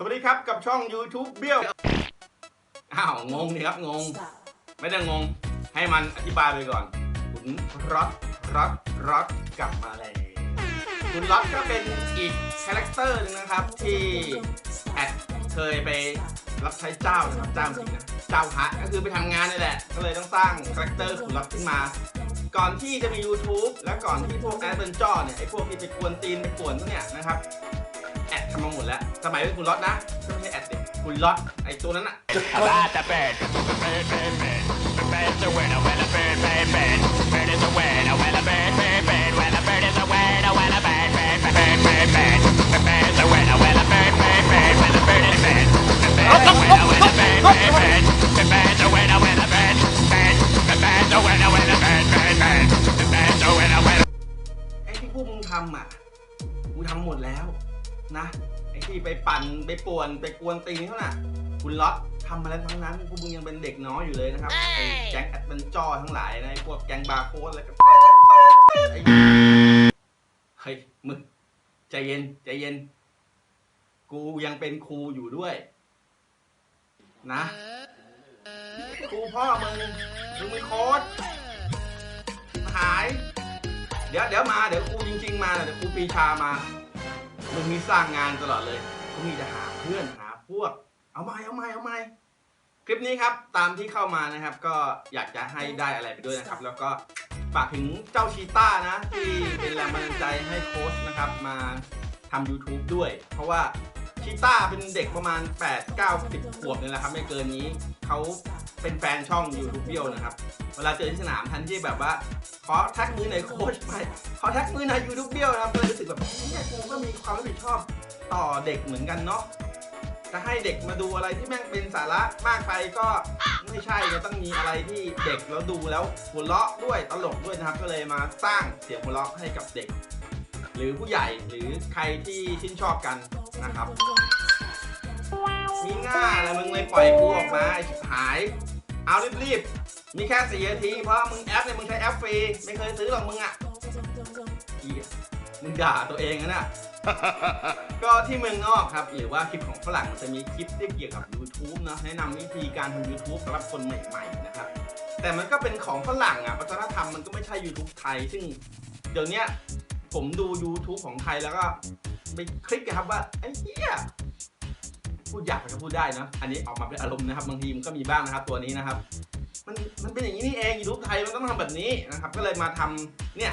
สวัสดีครับกับช่อง YouTube เบี้ยว อ้าว งงนี่ครับ งง ไม่ได้งง ให้มันอธิบายไปก่อน คุณรอดรอดรอดกลับมาแล้วคุณรอดก็เป็นอีกคาแรคเตอร์หนึงนะครับ ที่แอดเคยไปรับใช้เจ้านะครับเจ้าจริงนะเจ้าฮะก็คือไปทำงานนี่แหละ ก็เลยต้องสร้างคาแรคเตอร์คุณรอดขึ้นมาก่อนที่จะมี YouTube และก่อนที่พวกแอดเวนเจอร์เนี่ยไอพวกที่ไปกวนตีนไปป่วนพวกเนี่ยนะครับ แอดทำมาหมดแล้วสมัยเป็นคุณล็อตนะก็ไม่ใช่แอดเด็กคุณล็อตไอตัวนั้นอะ About the bird, bird, bird, bird. The bird's a winner, well, a bird, bird, bird. Bird is a winner, well, a bird, bird, bird. Well, a bird is a winner, well, a bird, bird, bird, bird, bird. The bird's a winner, well, a bird, bird, bird. Well, a bird is bird. The bird's a winner, well, a bird, bird, bird. The bird's a winner, well, a bird, bird. The bird's a winner, well, a bird, bird, bird. The bird's a winner, well, ไอ้ที่พวกมึงทำอะกูทำหมดแล้ว นะไอ้ที่ไปปั่นไปป่วนไปกวนตีนเขาน่ะคุณล็อตทำมาแล้วทั้งนั้นพวกมึงยังเป็นเด็กน้อยอยู่เลยนะครับไอ้แก๊งแอดเวนเจอร์ทั้งหลายนะไอ้พวกแก๊งบาร์โค้ดอะไรกันไอ้เฮ้ยมึงใจเย็นใจเย็น กูยังเป็นครูอยู่ด้วย นะครูพ่อมึงมึงไม่โค้ดหาย เดี๋ยวเดี๋ยวมาเดี๋ยวครูจริง ๆ มาเดี๋ยวครูปีชามา มึงมีสร้างงานตลอดเลยเขามีจะหาเพื่อนหาพวก เอาไม่เอาไม่เอาไม่คลิปนี้ครับตามที่เข้ามานะครับ ก็อยากจะให้ได้อะไรไปด้วยนะครับ แล้วก็ฝากถึงเจ้าชีต้านะ ที่เป็นแรงบันดาลใจให้โค้ชนะครับมาทำ YouTube ด้วย เพราะว่า ชีต้าเป็นเด็กประมาณ 8 9 10ขวบนี่แหละครับ ไม่เกินนี้เขาเป็นแฟนช่อง YouTube เบียวนะครับ เวลาเจอที่สนามทันที่แบบว่าขอแท็กมือหนโค้ชไปขอแท็กมือหนยูทูบเบียวนะครับก็เลยรู้สึกแบบเนี่ยกูก็มีความรับผิดชอบต่อเด็กเหมือนกันเนาะจะให้เด็กมาดูอะไรที่แม่งเป็นสาระมากไปก็ไม่ใช่ก็ต้องมีอะไรที่เด็กแล้วดูแล้วหัวเราะด้วยตลกด้วยนะครับ ก็เลยมาสร้างเสียงหัวเราะให้กับเด็ก หรือผู้ใหญ่หรือใครที่ชื่นชอบกันนะครับมีง่าแล้วมึงเลยปล่อยกูออกมาไอ้ชิบหาย เอารีบๆมีแค่สี่นาทีเพราะมึงแอปเนี่ยมึงใช้แอปฟรีไม่เคยซื้อหรอกมึงอะเหี้ยมึงด่าตัวเองนะน่ะก็ที่เมืองนอกครับ หรือว่าคลิปของฝรั่งมันจะมีคลิปที่เกี่ยวกับ YouTube เนอะแนะนำวิธีการทำ YouTube สำหรับคนใหม่ๆนะครับ แต่มันก็เป็นของฝรั่งอะวัฒนธรรมมันก็ไม่ใช่ YouTube ไทย ซึ่งเดี๋ยวเนี้ย ผมดู YouTube ของไทยแล้วก็ไปคลิกอะครับว่าไอ้เหี้ยพูดอยากก็พูดได้นะ อันนี้ออกมาเป็นอารมณ์นะครับ บางทีมันก็มีบ้างนะครับ ตัวนี้นะครับ มันมันเป็นอย่างนี้นี่เองยูทูบไทยมันต้องทำแบบนี้นะครับ ก็เลยมาทำเนี่ย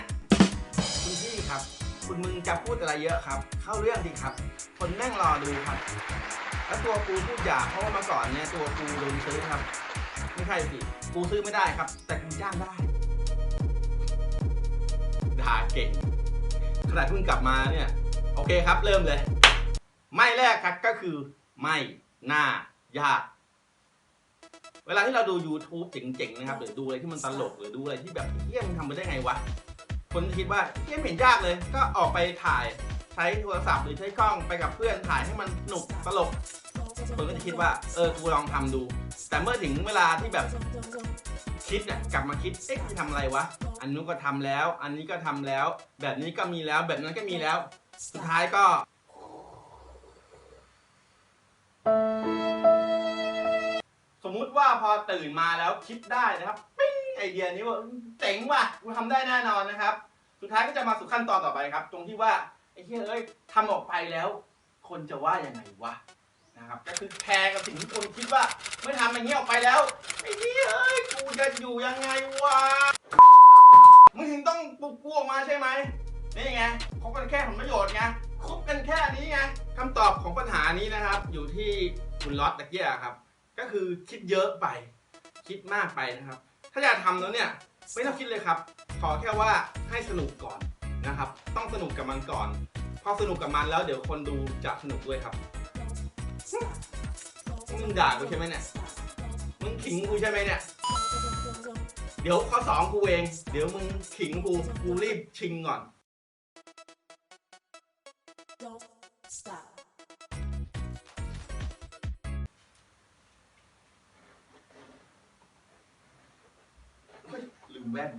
คุณพี่ครับ คุณมึงจะพูดอะไรเยอะครับ เข้าเรื่องดีครับ คนแม่งรอดูครับ แล้วตัวกูพูดอยากเพราะว่าเมาก่อนเนี่ยตัวกูโดนซื้อครับ ไม่ใช่สิกูซื้อไม่ได้ครับ แต่กูจ้างได้ด่าเก่ง นาดเพิ่งกลับมาเนี่ย โอเคครับเริ่มเลย ไม่แรกครับก็คือไม่น่ายาก เวลาที่เราดู YouTube เจ๋งๆนะครับหรือดูอะไรที่มันตลกหรือดูอะไรที่แบบเฮี้ยมทำไปได้ไงวะ คนคิดว่าเฮี้ยมเห็นยากเลย ก็ออกไปถ่ายใช้โทรศัพท์หรือใช้กล้องไปกับเพื่อนถ่ายให้มันสนุกตลก คนก็จะคิดว่าเออกูลองทำดู แต่เมื่อถึงเวลาที่แบบคิดเนี่ยกลับมาคิดเอ๊ะทำอะไรวะ อันนู้นก็ทำแล้ว อันนี้ก็ทำแล้ว แบบนี้ก็มีแล้วแบบนั้นก็มีแล้ว สุดท้ายก็ สมมุติว่าพอตื่นมาแล้วคิดได้นะครับปิ้งไอเดียนี้ว่าเจ๋งว่ะกูทำได้แน่นอนนะครับ สุดท้ายก็จะมาสู่ขั้นตอนต่อไปครับ ตรงที่ว่าไอ้เหี้ยเอ้ยทำออกไปแล้ว คนจะว่ายังไงวะ นะครับก็คือแคร์กับสิ่งที่คนคิดว่าไม่ทำอย่างนี้ออกไปแล้วไอ้เหี้ยเอ้ยกูจะอยู่ยังไงวะมึงถึงต้องปลุกกูออกมาใช่ไหมนี่ไงคบกันแค่ผลประโยชน์ไงคบกันแค่นี้ไงคำตอบของปัญหานี้นะครับ อยู่ที่คุณล็อตตะเกียครับ ก็คือคิดเยอะไป คิดมากไปนะครับ ถ้าอยากทำแล้วเนี่ยไม่ต้องคิดเลยครับ ขอแค่ว่าให้สนุกก่อนนะครับ ต้องสนุกกับมันก่อน พอสนุกกับมันแล้วเดี๋ยวคนดูจะสนุกด้วยครับ มึงด่ากูใช่ไหมเนี่ย มึงขิงกูใช่ไหมเนี่ย เดี๋ยวข้อสองกูเอง เดี๋ยวมึงขิงกู กูรีบชิงก่อน ลืมแว่น